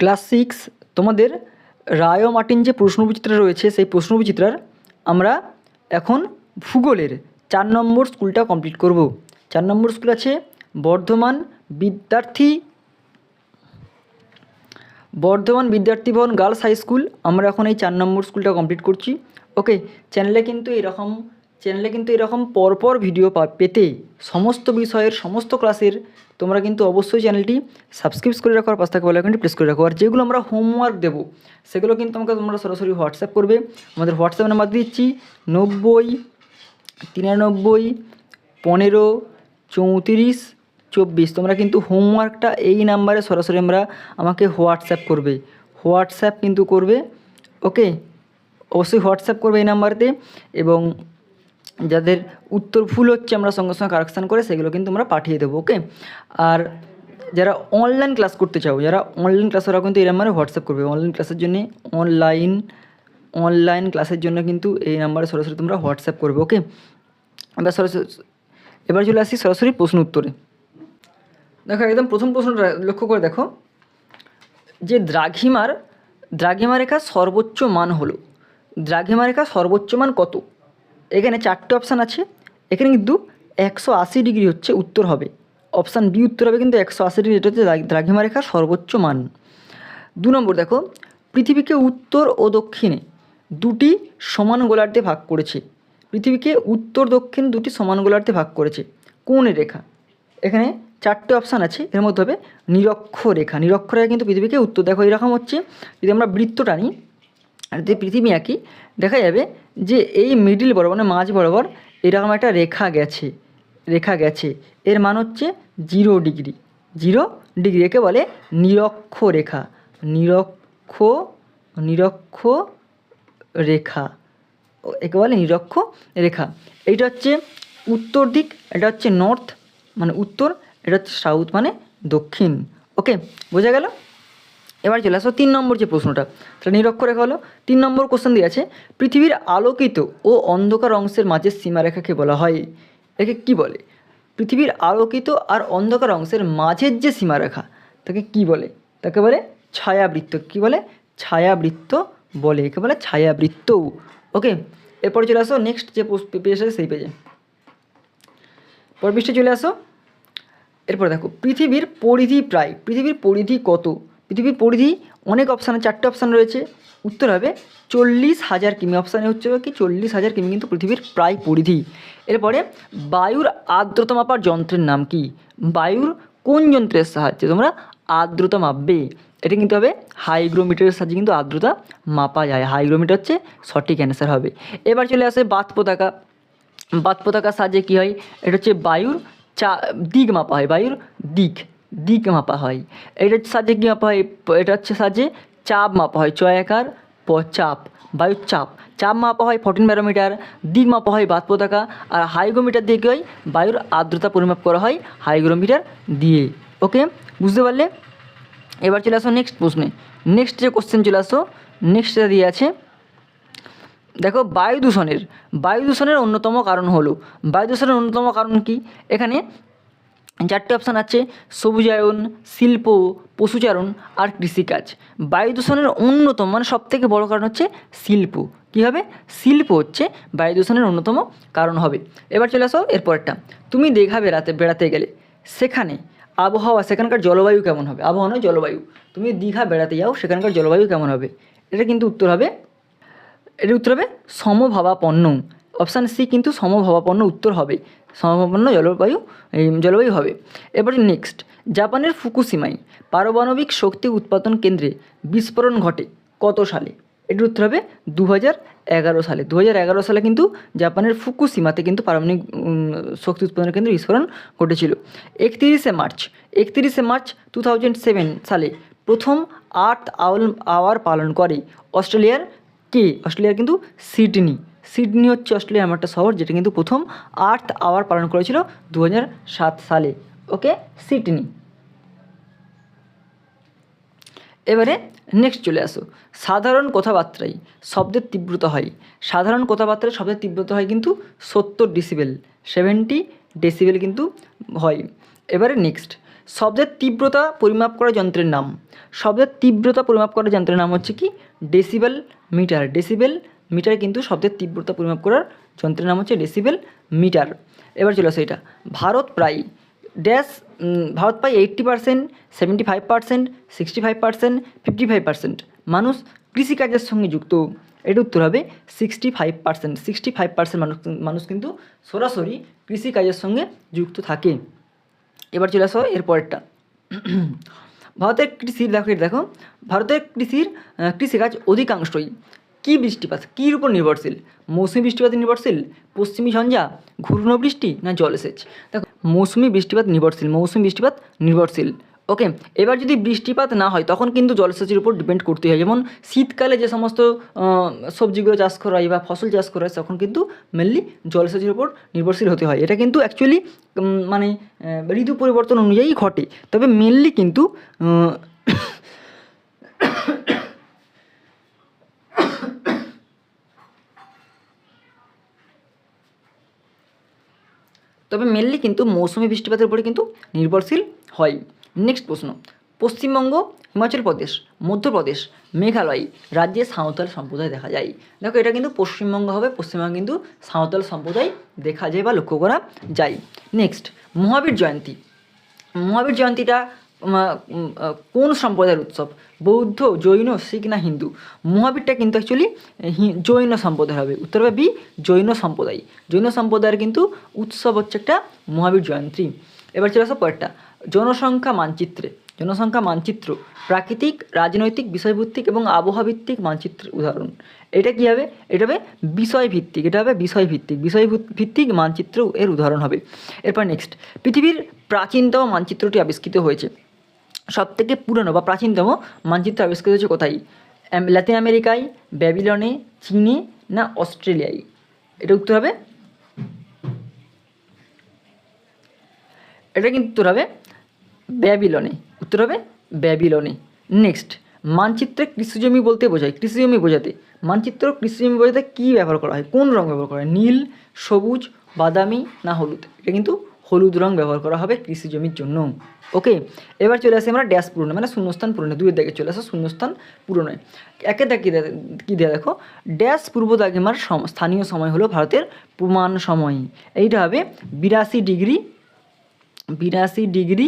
Class six তোমাদের রায় Martin যে প্রশ্নবিচিত্রা রয়েছে, সেই প্রশ্নবিচিত্রার আমরা এখন ভূগোলের চার নম্বর স্কুলটা কমপ্লিট করব। চার নম্বর স্কুল আছে বর্ধমান বিদ্যার্থী বর্ধমান বিদ্যার্থী ভবন গার্লস হাই স্কুল। আমরা এখন এই চার নম্বর স্কুলটা কমপ্লিট করছি। ওকে চ্যানেলে কিন্তু এরকম চ্যানেলে কিন্তু এরকম পরপর ভিডিও পেতে সমস্ত বিষয়ের সমস্ত ক্লাসের তোমরা কিন্তু অবশ্যই চ্যানেলটি সাবস্ক্রাইব করে রাখো আর পাশ থাকা বেলাইকনটি প্রেস করে রাখো। আর যেগুলো আমরা হোমওয়ার্ক দেবো, সেগুলো কিন্তু আমাকে তোমরা সরাসরি হোয়াটসঅ্যাপ করবে। আমাদের হোয়াটসঅ্যাপ নাম্বার দিচ্ছি নব্বই, তিরানব্বই, পনেরো, চৌত্রিশ, চব্বিশ। তোমরা কিন্তু হোমওয়ার্কটা এই নাম্বারে সরাসরি আমরা আমাকে হোয়াটসঅ্যাপ করবে। হোয়াটসঅ্যাপ কিন্তু করবে ওকে অবশ্যই হোয়াটসঅ্যাপ করবে এই নাম্বারতে এবং যাদের উত্তর ভুল হচ্ছে আমরা সঙ্গে সঙ্গে কারেকশান করে সেগুলো কিন্তু আমরা পাঠিয়ে দেবো ওকে আর যারা অনলাইন ক্লাস করতে চাও, যারা অনলাইন ক্লাস ওরা কিন্তু এই নাম্বারে হোয়াটসঅ্যাপ করবে। অনলাইন ক্লাসের জন্য অনলাইন অনলাইন ক্লাসের জন্য কিন্তু এই নাম্বারে সরাসরি তোমরা হোয়াটসঅ্যাপ করবে ওকে এবার সরাসরি, এবার চলে আসি সরাসরি প্রশ্ন উত্তরে। দেখো একদম প্রথম প্রশ্নটা লক্ষ্য করে দেখো। যে দ্রাঘিমার দ্রাঘিমা রেখার সর্বোচ্চ মান হলো দ্রাঘিমা রেখার সর্বোচ্চ মান কত? এখানে চারটে অপশান আছে। এখানে কিন্তু একশো আশি ডিগ্রি হচ্ছে উত্তর হবে। অপশান বি উত্তর হবে কিন্তু একশো আশি ডিগ্রি এটা হচ্ছে দ্রা- দ্রাঘিমা রেখার সর্বোচ্চ মান। দু নম্বর দেখো, পৃথিবীকে উত্তর ও দক্ষিণে দুটি সমান গোলার্ধে ভাগ করেছে। পৃথিবীকে উত্তর, দক্ষিণ দুটি সমান গোলার্ধে ভাগ করেছে। কোন রেখা? এখানে চারটে অপশান আছে, এর মধ্যে হবে নিরক্ষ রেখা। নিরক্ষ রেখা কিন্তু পৃথিবীকে উত্তর, দেখো এরকম হচ্ছে। যদি আমরা বৃত্ত টানি আর পৃথিবী আঁকি, দেখা যাবে যে এই মিডিল বরাবর মানে মাঝ বরাবর এরকম একটা রেখা গেছে রেখা গেছে। এর মান হচ্ছে জিরো ডিগ্রি জিরো ডিগ্রি একে বলে নিরক্ষ রেখা। নিরক্ষ নিরক্ষ রেখা। একে বলে নিরক্ষ রেখা। এইটা হচ্ছে উত্তর দিক, এটা হচ্ছে নর্থ মানে উত্তর, এটা হচ্ছে সাউথ মানে দক্ষিণ। ওকে বোঝা গেল? এবার চলে আসো তিন নম্বর যে প্রশ্নটা। তাহলে নিরক্ষ রেখা হলো, তিন নম্বর কোশ্চেন দিয়ে আছে, পৃথিবীর আলোকিত ও অন্ধকার অংশের মাঝের সীমারেখাকে বলা হয়। একে কি বলে? পৃথিবীর আলোকিত আর অন্ধকার অংশের মাঝের যে সীমারেখা, তাকে কি বলে? তাকে বলে ছায়াবৃত্ত। কি বলে? ছায়াবৃত্ত বলে। একে বলে ছায়াবৃত্ত। ওকে, এরপরে চলে আসো নেক্সট যে পেজ আছে সেই পেজে। পর পৃষ্ঠে চলে আসো। এরপর দেখো, পৃথিবীর পরিধি প্রায়, পৃথিবীর পরিধি কত? পৃথিবীর পরিধি অনেক অপশানে চারটে অপশান রয়েছে। উত্তর হবে চল্লিশ হাজার কিমি। অপশানে হচ্ছে কি চল্লিশ হাজার কিমি কিন্তু পৃথিবীর প্রায় পরিধি। এরপরে বায়ুর আর্দ্রতা মাপার যন্ত্রের নাম কি? বায়ুর কোন যন্ত্রের সাহায্যে তোমরা আর্দ্রতা মাপবে? এটা কিন্তু হবে হাইগ্রোমিটারের সাহায্যে কিন্তু আর্দ্রতা মাপা যায়। হাইগ্রোমিটার হচ্ছে সঠিক অ্যান্সার হবে। এবার চলে আসে বাত পতাকা। বাত পতাকার সাহায্যে কী হয়? এটা হচ্ছে বায়ুর চা দিক মাপা হয়, বায়ুর দিক। দিক মাপা হয়। এটার সাহায্যে কী মাপা হয়? এটা হচ্ছে সাহায্যে চাপ মাপা হয়। চয়াকার প চাপ বায়ুর চাপ। চাপ মাপা হয় ফোর্টিন ব্যারোমিটার দিক মাপা হয় বাত পতাকা আর হাইগ্রোমিটার দিয়ে কী হয়? বায়ুর আর্দ্রতা পরিমাপ করা হয় হাইগ্রোমিটার দিয়ে। ওকে? বুঝতে পারলে? এবার চলে আসো নেক্সট প্রশ্নে। নেক্সট যে কোশ্চেন চলে আসো নেক্সট যেটা দিয়ে আছে, দেখো বায়ু দূষণের। বায়ু দূষণের অন্যতম কারণ হলো, বায়ু দূষণের অন্যতম কারণ কি? এখানে চারটে অপশান আছে, সবুজায়ন, শিল্প, পশুচারণ আর কৃষিকাজ। বায়ু দূষণের অন্যতম মানে সবথেকে বড় কারণ হচ্ছে শিল্প। কী হবে? শিল্প হচ্ছে বায়ু দূষণের অন্যতম কারণ হবে। এবার চলে আসো এরপরটা তুমি দীঘা বেড়াতে বেড়াতে গেলে, সেখানে আবহাওয়া, সেখানকার জলবায়ু কেমন হবে? আবহাওয়া নয়, জলবায়ু। তুমি দীঘা বেড়াতে যাও, সেখানকার জলবায়ু কেমন হবে? এটা কিন্তু উত্তর হবে এর উত্তর হবে সমভাবাপন্ন। অপশান সি কিন্তু সমভাবাপন্ন উত্তর হবে। সমভাবাপন্ন জলবায়ু জলবায়ু হবে। এবার নেক্সট জাপানের ফুকুসিমাই পারমাণবিক শক্তি উৎপাদন কেন্দ্রে বিস্ফোরণ ঘটে কত সালে? এটির উত্তর হবে দু এগারো সালে। দু এগারো সালে কিন্তু জাপানের ফুকুসিমাতে কিন্তু পারমাণবিক শক্তি উৎপাদন কেন্দ্রে বিস্ফোরণ ঘটেছিল। একত্রিশে মার্চ একত্রিশে মার্চ টু সালে প্রথম আর্থ আওয়ার পালন করে অস্ট্রেলিয়ার কে? অস্ট্রেলিয়ার কিন্তু সিডনি। সিডনি হচ্ছে অস্ট্রেলিয়ার এমন একটা শহর যেটা কিন্তু প্রথম আর্থ আওয়ার পালন করেছিল দু সালে। ওকে? সিডনি। এবারে নেক্সট চলে আসো। সাধারণ কথাবার্তায় শব্দের তীব্রতা হয়। সাধারণ কথাবার্তায় শব্দের তীব্রতা হয় কিন্তু সত্তর ডেসিবেল সেভেন্টি ডেসিবেল কিন্তু হয়। এবারে নেক্সট শব্দের তীব্রতা পরিমাপ করা যন্ত্রের নাম। শব্দের তীব্রতা পরিমাপ করা যন্ত্রের নাম হচ্ছে কি? ডেসিবেল মিটার ডেসিবেল মিটার কিন্তু শব্দের তীব্রতা পরিমাপ করার যন্ত্রের নাম হচ্ছে ডেসিবেল মিটার এবার চলে আসে এটা। ভারত প্রায় ড্যাশ ভারত প্রায় eighty percent seventy five percent sixty five percent fifty five percent মানুষ কৃষিকাজের সঙ্গে যুক্ত। এর উত্তর হবে sixty five percent sixty five percent মানুষ মানুষ কিন্তু সরাসরি কৃষিকাজের সঙ্গে যুক্ত থাকে। এবার চলে আসো এর পরেরটা। ভারতের কৃষির দেখো এটা দেখো। ভারতের কৃষির কৃষিকাজ অধিকাংশই কী বৃষ্টিপাত? কীর উপর নির্ভরশীল? মৌসুমি বৃষ্টিপাতে নির্ভরশীল? পশ্চিমী ঝঞ্ঝা ঘূর্ণ বৃষ্টি না জলসেচ দেখো, মৌসুমি বৃষ্টিপাত নির্ভরশীল, মৌসুমি বৃষ্টিপাত নির্ভরশীল। ওকে, এবার যদি বৃষ্টিপাত না হয়, তখন কিন্তু জলসেচের উপর ডিপেন্ড করতে হয়। যেমন শীতকালে যে সমস্ত সবজিগুলো চাষ করা হয় বা ফসল চাষ করা হয়, তখন কিন্তু মেনলি জলসেচের উপর নির্ভরশীল হতে হয়। এটা কিন্তু অ্যাকচুয়ালি মানে ঋতু পরিবর্তন অনুযায়ী ঘটে। তবে মেনলি কিন্তু তবে মেনলি কিন্তু মৌসুমি বৃষ্টিপাতের উপরে কিন্তু নির্ভরশীল হয়। নেক্সট প্রশ্ন, পশ্চিমবঙ্গ, হিমাচল প্রদেশ, মধ্যপ্রদেশ, মেঘালয় রাজ্যে সাঁওতাল সম্প্রদায় দেখা যায়। দেখো, এটা কিন্তু পশ্চিমবঙ্গ হবে, পশ্চিমবঙ্গে কিন্তু সাঁওতাল সম্প্রদায় দেখা যায় বা লক্ষ্য করা যায়। নেক্সট মহাবীর জয়ন্তী। মহাবীর জয়ন্তীটা কোন সম্প্রদায়ের উৎসব? বৌদ্ধ, জৈন, শিখ না হিন্দু? মহাবীরটা কিন্তু অ্যাকচুয়ালি জৈন সম্প্রদায় হবে। উত্তর হবে বি, জৈন সম্প্রদায়। জৈন সম্প্রদায়ের কিন্তু উৎসব হচ্ছে একটা মহাবীর জয়ন্তী। এবার চলে আসো পরেরটা। জনসংখ্যা মানচিত্রে। জনসংখ্যা মানচিত্র। প্রাকৃতিক, রাজনৈতিক, বিষয়ভিত্তিক এবং আবহাওয়াভিত্তিক মানচিত্রের উদাহরণ। এটা কী হবে? এটা হবে বিষয়ভিত্তিক। এটা হবে বিষয়ভিত্তিক। বিষয় ভিত্তিক মানচিত্র এর উদাহরণ হবে। এরপর নেক্সট পৃথিবীর প্রাচীনতম মানচিত্রটি আবিষ্কৃত হয়েছে। সব থেকে পুরনো বা প্রাচীনতম মানচিত্র আবিষ্কৃত হয়েছে কোথায়? লাতিন আমেরিকায়, ব্যাবিলনে, চীনে না অস্ট্রেলিয়ায়? এটা উত্তর হবে। এটা কিন্তু উত্তর হবে ব্যাবিলনে। উত্তর হবে ব্যাবিলনে। নেক্সট মানচিত্রে কৃষিজমি বলতে বোঝায়। কৃষিজমি বোঝাতে। মানচিত্র কৃষিজমি বোঝাতে কী ব্যবহার করা হয়? কোন রং ব্যবহার করা হয়? নীল, সবুজ, বাদামি না হলুদ? এটা কিন্তু হলুদ রং ব্যবহার করা হবে কৃষিজমির জন্য। ওকে এবার চলে আসি আমরা ড্যাশ পূরণে মানে শূন্যস্থান পূরণে দুইয়ের দিকে চলে আসা শূন্যস্থান পূরণে। একে দেখি কী দেওয়া দেখো? ড্যাশ পূর্ব দাগিমার স্থানীয় সময় হলো ভারতের প্রমাণ সময়। এইটা হবে বিরাশি ডিগ্রি বিরাশি ডিগ্রি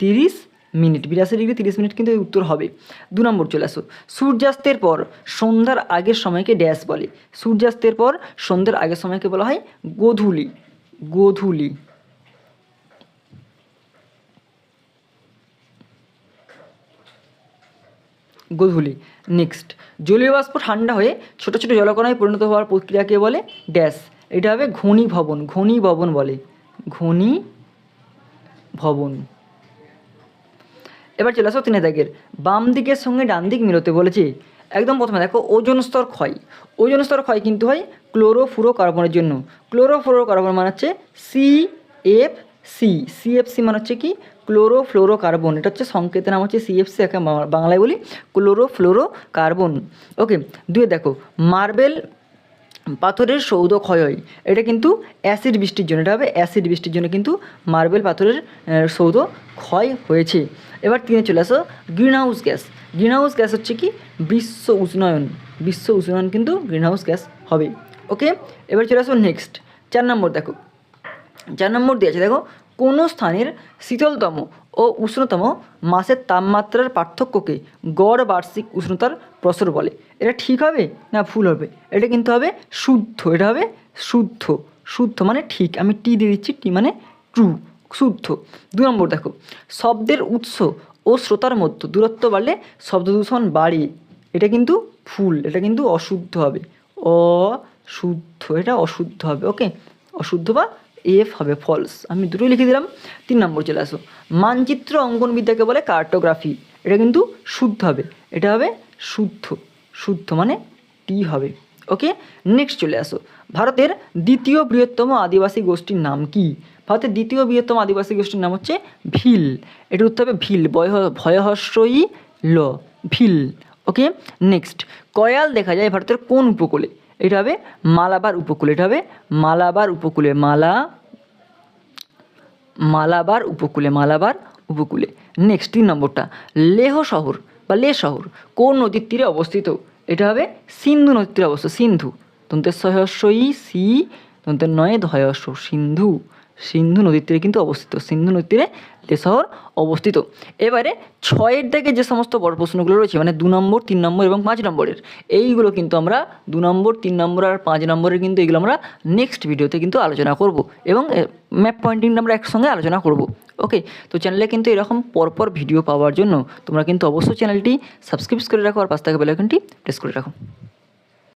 তিরিশ মিনিট। বিরাশি ডিগ্রি তিরিশ মিনিট কিন্তু উত্তর হবে। দু নম্বর চলে আসো। সূর্যাস্তের পর সন্ধ্যার আগের সময়কে ড্যাশ বলে। সূর্যাস্তের পর সন্ধ্যার আগের সময়কে বলা হয় গোধূলি। গোধূলি। গোধূলি নেক্সট জলীয় বাষ্প ঠান্ডা হয়ে ছোট ছোট জলকণায় পরিণত হওয়ার প্রক্রিয়াকে বলে ড্যাশ এটা হবে ঘনী ভবন ঘনী ভবন বলে। ঘনী ভবন। এবার চলে আসো তিনে দাগের বাম দিকের সঙ্গে ডান দিক মিলতে বলেছে একদম প্রথমে দেখো ওজন স্তর ক্ষয়। ওজন স্তর ক্ষয় কিন্তু হয় ক্লোরোফুরো কার্বনের জন্য। ক্লোরোফ্লোরো কার্বন মানে হচ্ছে সি এফ সি সিএফসি মানে হচ্ছে কি? ক্লোরোফ্লোরো কার্বন এটা হচ্ছে সংকেতের নাম হচ্ছে সিএফসি একে বাংলা- বাংলায় বলি ক্লোরোফ্লোরো কার্বন ওকে দুয়ে দেখো, মার্বেল পাথরের সৌধ ক্ষয় এটা কিন্তু অ্যাসিড বৃষ্টির জন্য, এটা হবে অ্যাসিড বৃষ্টির জন্য কিন্তু মার্বেল পাথরের সৌধ ক্ষয় হয়েছে। এবার তিনি চলে আসো green house gas. Green house gas হচ্ছে কি? বিশ্ব উষ্ণায়ন। বিশ্ব উষ্ণায়ন কিন্তু গ্রিন হাউস গ্যাস হবে। ওকে? এবার চলে আসো নেক্সট। চার নম্বর দেখো। চার নম্বর দিয়ে আছে, দেখো কোনো স্থানের শীতলতম ও উষ্ণতম মাসের তাপমাত্রার পার্থক্যকে গড় বার্ষিক উষ্ণতার প্রসর বলে। এটা ঠিক হবে না ভুল হবে? এটা কিন্তু হবে শুদ্ধ। এটা হবে শুদ্ধ। শুদ্ধ মানে ঠিক। আমি টি দিয়ে দিচ্ছি। টি মানে ট্রু শুদ্ধ। দু নম্বর দেখো। শব্দের উৎস ও শ্রোতার মধ্যে দূরত্ব বাড়লে শব্দ দূষণ বাড়ে। এটা কিন্তু ফুল এটা কিন্তু অশুদ্ধ হবে। অশুদ্ধ। এটা অশুদ্ধ হবে। ওকে অশুদ্ধ বা এফ হবে ফলস আমি দুটোই লিখে দিলাম, তিন নম্বর চলে আসো। মানচিত্র অঙ্কন বিদ্যাকে বলে কার্টোগ্রাফি এটা কিন্তু শুদ্ধ হবে। এটা হবে শুদ্ধ। শুদ্ধ মানে টি হবে। ওকে নেক্সট চলে আসো। ভারতের দ্বিতীয় বৃহত্তম আদিবাসী গোষ্ঠীর নাম কি? ভারতের দ্বিতীয় বৃহত্তম আদিবাসী গোষ্ঠীর নাম হচ্ছে ভিল। এটা উত্তর হবে ভিল। বয় ভয়হস্রয়ী ল। ভিল। ওকে নেক্সট কয়াল দেখা যায় ভারতের কোন উপকূলে? এটা হবে মালাবার উপকূলে, এটা হবে মালাবার উপকূলে, মালা, মালাবার উপকূলে মালাবার উপকূলে। নেক্সট তিন নম্বরটা, লেহ শহর বা লে শহর, কোন নদীর তীরে অবস্থিত? এটা হবে সিন্ধু নদীর তীরে অবস্থিত, সিন্ধু। তন্ত্রের সহস্যই সি তন্ত্রের নয় ধয়স্য সিন্ধু। সিন্ধু নদীর তীরে কিন্তু অবস্থিত। সিন্ধু নদীর তীরে লে শহর অবস্থিত। এবারে ছয়ের দাগে যে সমস্ত বড় প্রশ্নগুলো রয়েছে মানে দু নম্বর, তিন নম্বর এবং পাঁচ নম্বরের, এইগুলো কিন্তু আমরা দু নম্বর, তিন নম্বর আর পাঁচ নম্বরের কিন্তু এগুলো আমরা নেক্সট ভিডিওতে কিন্তু আলোচনা করব এবং ম্যাপ পয়েন্টিংটা আমরা একসঙ্গে আলোচনা করব। ওকে তো চ্যানেলে কিন্তু এরকম পরপর ভিডিও পাওয়ার জন্য তোমরা কিন্তু অবশ্যই চ্যানেলটি সাবস্ক্রাইব করে রাখো আর পাশ থেকে বেলাইকনটি প্রেস করে রাখো।